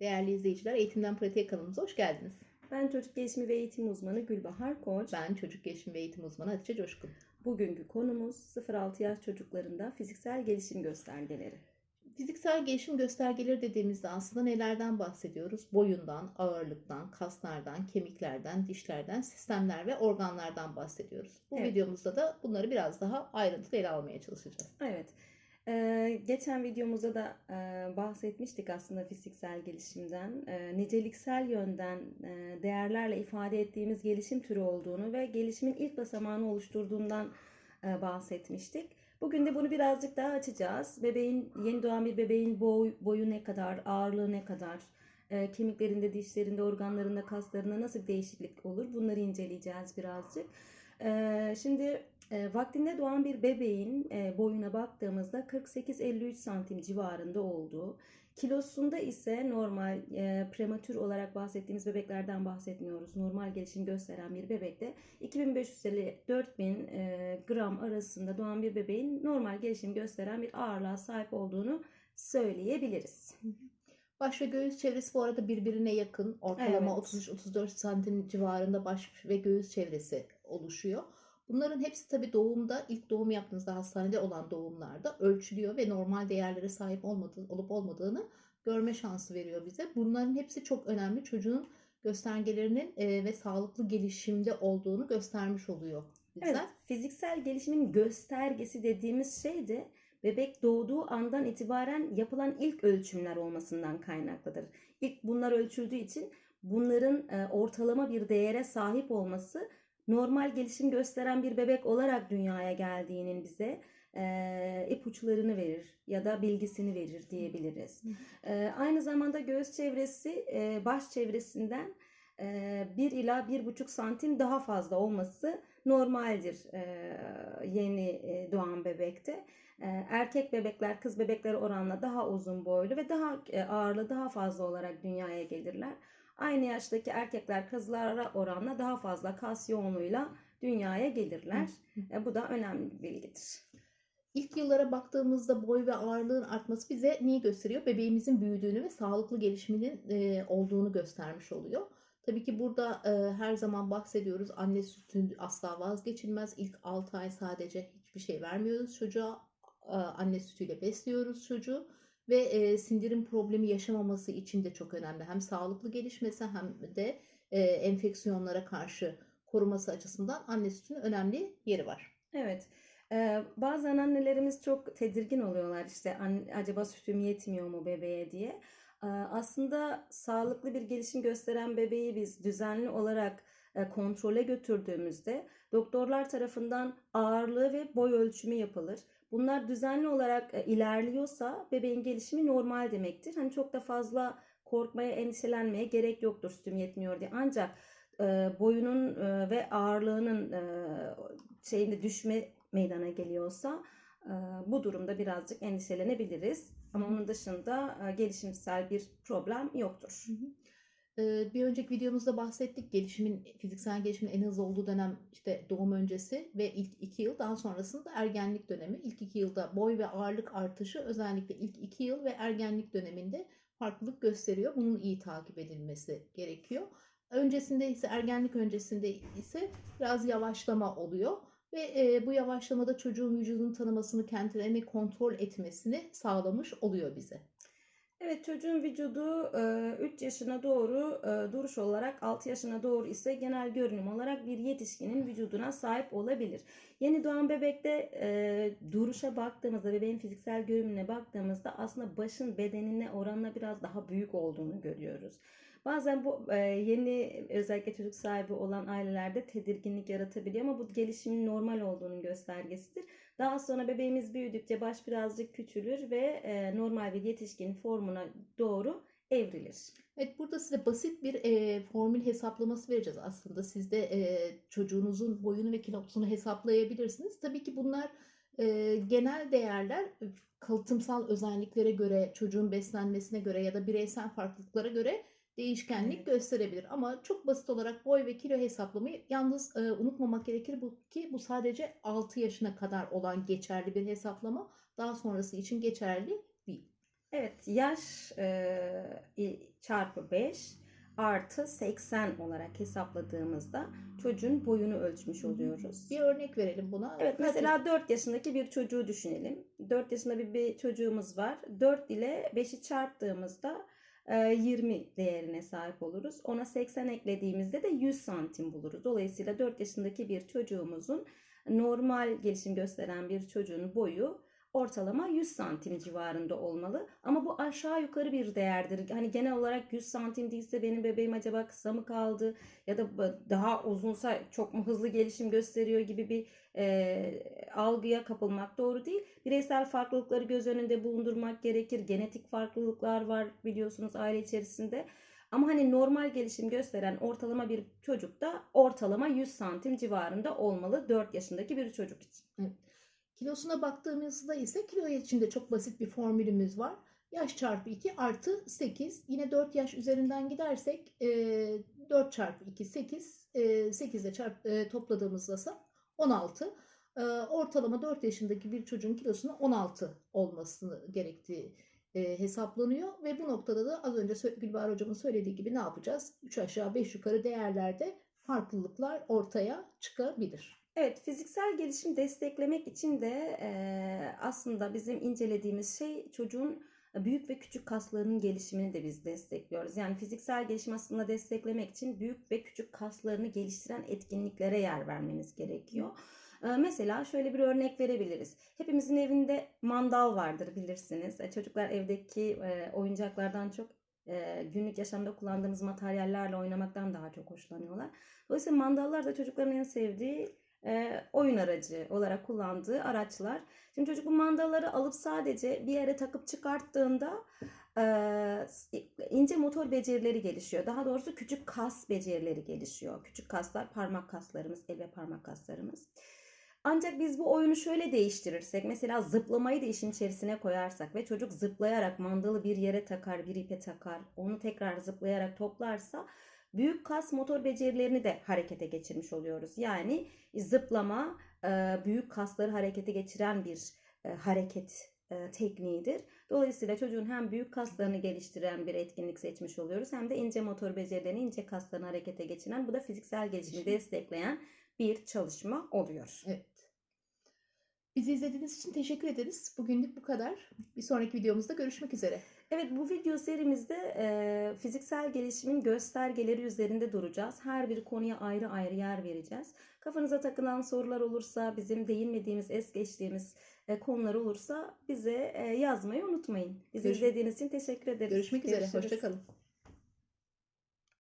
Değerli izleyiciler, Eğitimden Pratiğe kanalımıza hoş geldiniz. Ben çocuk gelişimi ve eğitim uzmanı Gülbahar Koç. Ben çocuk gelişim ve eğitim uzmanı Hatice Coşkun. Bugünkü konumuz 0-6 yaş çocuklarında fiziksel gelişim göstergeleri. Fiziksel gelişim göstergeleri dediğimizde aslında nelerden bahsediyoruz? Boyundan, ağırlıktan, kaslardan, kemiklerden, dişlerden, sistemler ve organlardan bahsediyoruz. Bu Evet. videomuzda da bunları biraz daha ayrıntılı ele almaya çalışacağız. Evet. Geçen videomuzda da bahsetmiştik aslında fiziksel gelişimden. E, niceliksel yönden değerlerle ifade ettiğimiz gelişim türü olduğunu ve gelişimin ilk basamağını oluşturduğundan bahsetmiştik. Bugün de bunu birazcık daha açacağız. Bebeğin, yeni doğan bir bebeğin boy, boyu ne kadar, ağırlığı ne kadar, kemiklerinde, dişlerinde, organlarında, kaslarında nasıl bir değişiklik olur bunları inceleyeceğiz birazcık. Şimdi e, vaktinde doğan bir bebeğin e, boyuna baktığımızda 48-53 santim civarında olduğu, kilosunda ise normal e, prematür olarak bahsettiğimiz bebeklerden bahsetmiyoruz. Normal gelişim gösteren bir bebekte 2500 ile 4000 e, gram arasında doğan bir bebeğin normal gelişim gösteren bir ağırlığa sahip olduğunu söyleyebiliriz. Baş ve göğüs çevresi bu arada birbirine yakın. Ortalama Evet. 33-34 santim civarında baş ve göğüs çevresi oluşuyor. Bunların hepsi tabii doğumda, ilk doğum yaptığınızda hastanede olan doğumlarda ölçülüyor ve normal değerlere sahip olmadığı, olup olmadığını görme şansı veriyor bize. Bunların hepsi çok önemli. Çocuğun göstergelerinin e, ve sağlıklı gelişimde olduğunu göstermiş oluyor bize. Evet, fiziksel gelişimin göstergesi dediğimiz şey de bebek doğduğu andan itibaren yapılan ilk ölçümler olmasından kaynaklıdır. İlk bunlar ölçüldüğü için bunların e, ortalama bir değere sahip olması normal gelişim gösteren bir bebek olarak dünyaya geldiğinin bize e, ipuçlarını verir ya da bilgisini verir diyebiliriz. E, aynı zamanda göğüs çevresi e, baş çevresinden e, 1 ila 1,5 santim daha fazla olması normaldir yeni doğan bebekte. Erkek bebekler kız bebekler oranla daha uzun boylu ve daha ağırlığı daha fazla olarak dünyaya gelirler. Aynı yaştaki erkekler kızlara oranla daha fazla kas yoğunluğuyla dünyaya gelirler. E, bu da önemli bir bilgidir. İlk yıllara baktığımızda boy ve ağırlığın artması bize neyi gösteriyor? Bebeğimizin büyüdüğünü ve sağlıklı gelişiminin e, olduğunu göstermiş oluyor. Tabii ki burada e, her zaman bahsediyoruz. Anne sütü asla vazgeçilmez. İlk 6 ay sadece hiçbir şey vermiyoruz çocuğa. E, anne sütüyle besliyoruz çocuğu. Ve e, sindirim problemi yaşamaması için de çok önemli. Hem sağlıklı gelişmesi hem de e, enfeksiyonlara karşı koruması açısından anne sütünün önemli yeri var. Evet. Ee, bazen annelerimiz çok tedirgin oluyorlar işte "An- acaba sütüm yetmiyor mu bebeğe diye. Ee, aslında sağlıklı bir gelişim gösteren bebeği biz düzenli olarak e, kontrole götürdüğümüzde doktorlar tarafından ağırlığı ve boy ölçümü yapılır. Bunlar düzenli olarak e, ilerliyorsa bebeğin gelişimi normal demektir. Hani çok da fazla korkmaya, endişelenmeye gerek yoktur sütüm yetmiyor diye. Ancak e, boyunun e, ve ağırlığının şeyinde düşme meydana geliyorsa bu durumda birazcık endişelenebiliriz. Ama onun dışında gelişimsel bir problem yoktur. Ee, Bir önceki videomuzda bahsettik gelişimin fiziksel gelişimin en hızlı olduğu dönem işte doğum öncesi ve ilk iki yıl daha sonrasında ergenlik dönemi. İlk iki yılda boy ve ağırlık artışı özellikle ilk iki yıl ve ergenlik döneminde farklılık gösteriyor. Bunun iyi takip edilmesi gerekiyor. Öncesinde ise ergenlik öncesinde ise biraz yavaşlama oluyor. Ve e, bu yavaşlamada çocuğun vücudunu tanımasını, kendilerini kontrol etmesini sağlamış oluyor bize. Evet çocuğun vücudu 3 yaşına doğru duruş olarak 6 yaşına doğru ise genel görünüm olarak bir yetişkinin vücuduna sahip olabilir. Yeni doğan bebekte duruşa baktığımızda bebeğin fiziksel görünümüne baktığımızda aslında başın bedenine oranla biraz daha büyük olduğunu görüyoruz. Bazen bu e, yeni özellikle çocuk sahibi olan ailelerde tedirginlik yaratabiliyor ama bu gelişimin normal olduğunun göstergesidir. Daha sonra bebeğimiz büyüdükçe baş birazcık küçülür ve e, normal bir yetişkin formuna doğru evrilir. Evet burada size basit bir e, formül hesaplaması vereceğiz aslında. Siz de e, çocuğunuzun boyunu ve kilosunu hesaplayabilirsiniz. Tabii ki bunlar e, genel değerler e, kalıtımsal özelliklere göre, çocuğun beslenmesine göre ya da bireysel farklılıklara göre değişkenlik gösterebilir. Ama çok basit olarak boy ve kilo hesaplamayı yalnız e, unutmamak gerekir bu, ki bu sadece 6 yaşına kadar olan geçerli bir hesaplama. Daha sonrası için geçerli değil. Evet, yaş e, çarpı 5 artı 80 olarak hesapladığımızda çocuğun boyunu ölçmüş oluyoruz. Bir örnek verelim buna. Evet mesela 4 yaşındaki bir çocuğu düşünelim. 4 yaşında bir, bir çocuğumuz var. 4 ile 5'i çarptığımızda 20 değerine sahip oluruz. Ona 80 eklediğimizde de 100 santim buluruz. Dolayısıyla 4 yaşındaki bir çocuğumuzun normal gelişim gösteren bir çocuğun boyu ortalama 100 santim civarında olmalı. Ama bu aşağı yukarı bir değerdir. Hani genel olarak 100 santim değilse benim bebeğim acaba kısa mı kaldı ya da daha uzunsa çok mu hızlı gelişim gösteriyor gibi bir e, algıya kapılmak doğru değil. Bireysel farklılıkları göz önünde bulundurmak gerekir. Genetik farklılıklar var biliyorsunuz aile içerisinde. Ama hani normal gelişim gösteren ortalama bir çocuk da ortalama 100 santim civarında olmalı 4 yaşındaki bir çocuk için. Kilosuna baktığımızda ise kilo içinde çok basit bir formülümüz var. Yaş çarpı 2 artı 8. Yine 4 yaş üzerinden gidersek e, 4 çarpı 2 8. E, 8 ile çarp, e, topladığımızda ise 16. E, ortalama 4 yaşındaki bir çocuğun kilosunun 16 olması gerektiği e, hesaplanıyor. Ve bu noktada da az önce Gülbahar hocamın söylediği gibi ne yapacağız? 3 aşağı 5 yukarı değerlerde farklılıklar ortaya çıkabilir. Evet, fiziksel gelişim desteklemek için de eee, aslında bizim incelediğimiz şey çocuğun büyük ve küçük kaslarının gelişimini de biz destekliyoruz. Yani fiziksel gelişim aslında desteklemek için büyük ve küçük kaslarını geliştiren etkinliklere yer vermemiz gerekiyor. Eee, Mesela şöyle bir örnek verebiliriz. Hepimizin evinde mandal vardır bilirsiniz. E, Çocuklar evdeki e, oyuncaklardan çok e, günlük yaşamda kullandığımız materyallerle oynamaktan daha çok hoşlanıyorlar. Dolayısıyla mandallar da çocukların en sevdiği e, oyun aracı olarak kullandığı araçlar. Şimdi çocuk bu mandaları alıp sadece bir yere takıp çıkarttığında e, ince motor becerileri gelişiyor. Daha doğrusu küçük kas becerileri gelişiyor. Küçük kaslar parmak kaslarımız, el ve parmak kaslarımız. Ancak biz bu oyunu şöyle değiştirirsek, mesela zıplamayı da işin içerisine koyarsak ve çocuk zıplayarak mandalı bir yere takar, bir ipe takar, onu tekrar zıplayarak toplarsa büyük kas motor becerilerini de harekete geçirmiş oluyoruz. Yani zıplama e, büyük kasları harekete geçiren bir e, hareket e, tekniğidir. Dolayısıyla çocuğun hem büyük kaslarını geliştiren bir etkinlik seçmiş oluyoruz hem de ince motor becerilerini, ince kaslarını harekete geçiren bu da fiziksel gelişimi destekleyen bir çalışma oluyor. Evet. Bizi izlediğiniz için teşekkür ederiz. Bugünlük bu kadar. Bir sonraki videomuzda görüşmek üzere. Evet bu video serimizde e, fiziksel gelişimin göstergeleri üzerinde duracağız. Her bir konuya ayrı ayrı yer vereceğiz. Kafanıza takılan sorular olursa, bizim değinmediğimiz, es geçtiğimiz e, konular olursa bize e, yazmayı unutmayın. Bizi Görüş- izlediğiniz için teşekkür ederiz. Görüşmek üzere. Görüşürüz. Hoşçakalın.